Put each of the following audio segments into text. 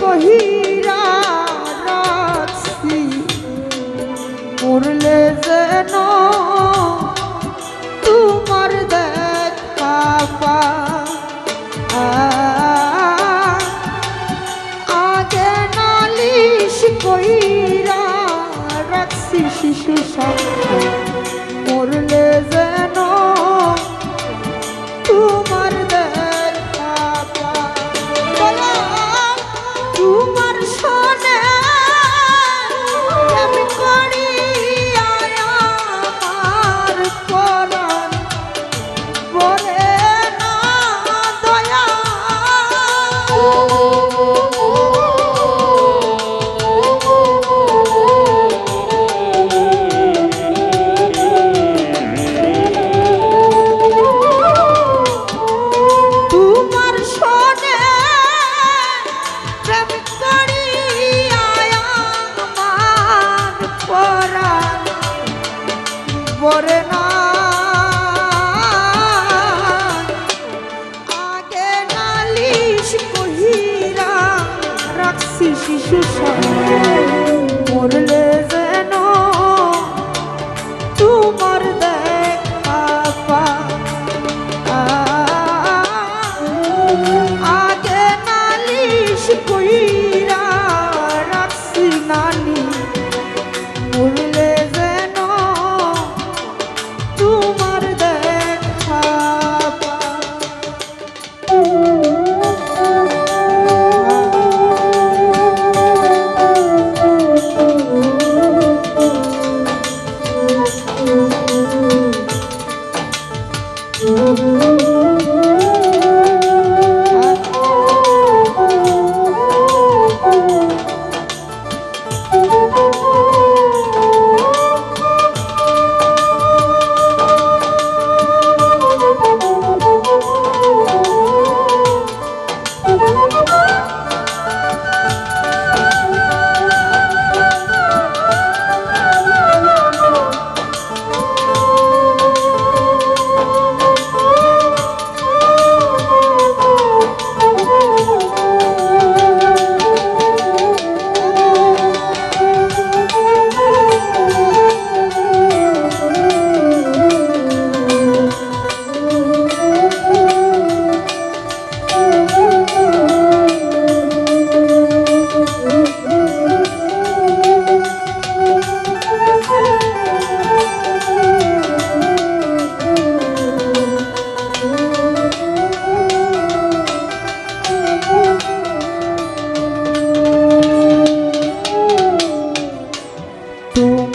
কহিরা রাখছি মরলে যেন তোমার দেখা পা আগে নালিশ কইরা রাখছি শিশু সঙ্গে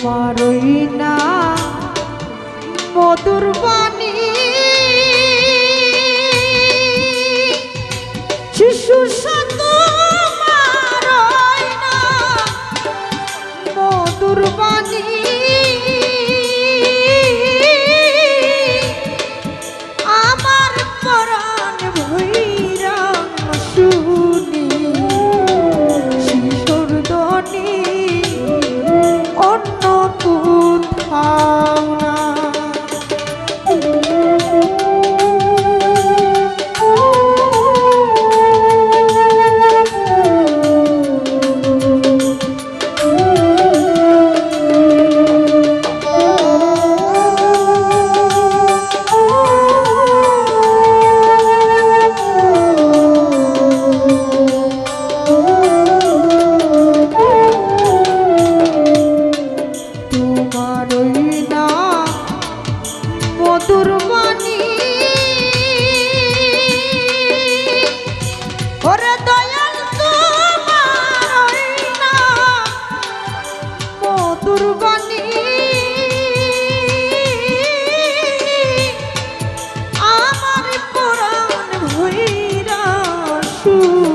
তোমারই না। মধুর বা Shoo!